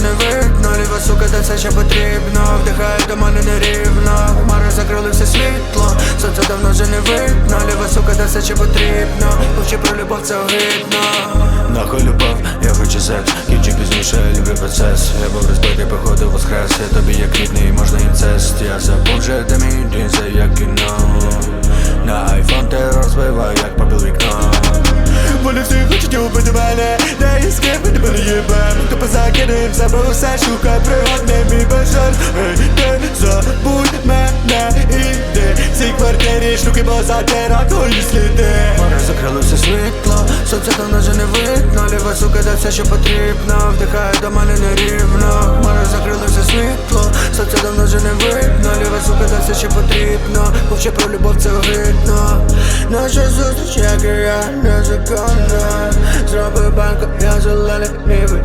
не видно, ліва сука, де все ще потрібно? Вдихає до мене нерівно Хмари закрили все світло. Сонце давно вже не видно, ліва сука, де все ще потрібно? Мовчи про любов, це огидно. Нахуй любов, я хочу секс. Кінчик пізніше, люблю процес. Я був розбитий, походу воскрес. Я тобі як рідний, можна інцест. Я забув вже де мій день, це як кіно. На айфон ти Закинем в шукай пригод, не мій бажан Ей, забудь мене, іди. В цій квартирі штуки, бо затира твої сліди. Хмари закрили все світло. Сонце давно вже не видно. Ліва сука, де все що потрібно. Вдихає до мене нерівно. Хмари закрили все світло. Сонце давно вже не видно. Ліва сука, де все що потрібно. Мовчи про любов, це огидно. Наша зустріч, як і я, незаконна. Зроби банку, я зелений, ніби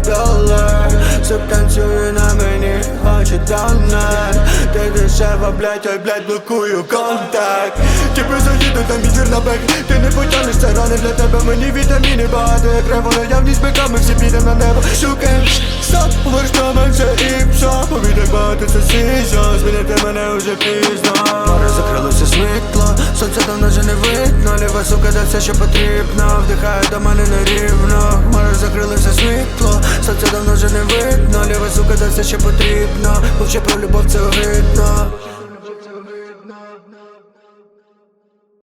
Ти дешева, блядь, ой, блядь, блокую контакт. Типи заїду там відір на бек Ти не потягнеш, це рани для тебе. Мені вітаміни багато, як рево наявність бика Ми всі підемо на небо. Шукаєм сам, говориш про менше і пша Повідай багато, це сіжо Змінити мене уже пізно. Море закрило все світло, сонце давно вже не видно. Ліва сука, де все що потрібно. Вдихає до мене нерівно це давно вже не видно. Ліва сука, де все ще потрібно Мовчи про любов, це огидно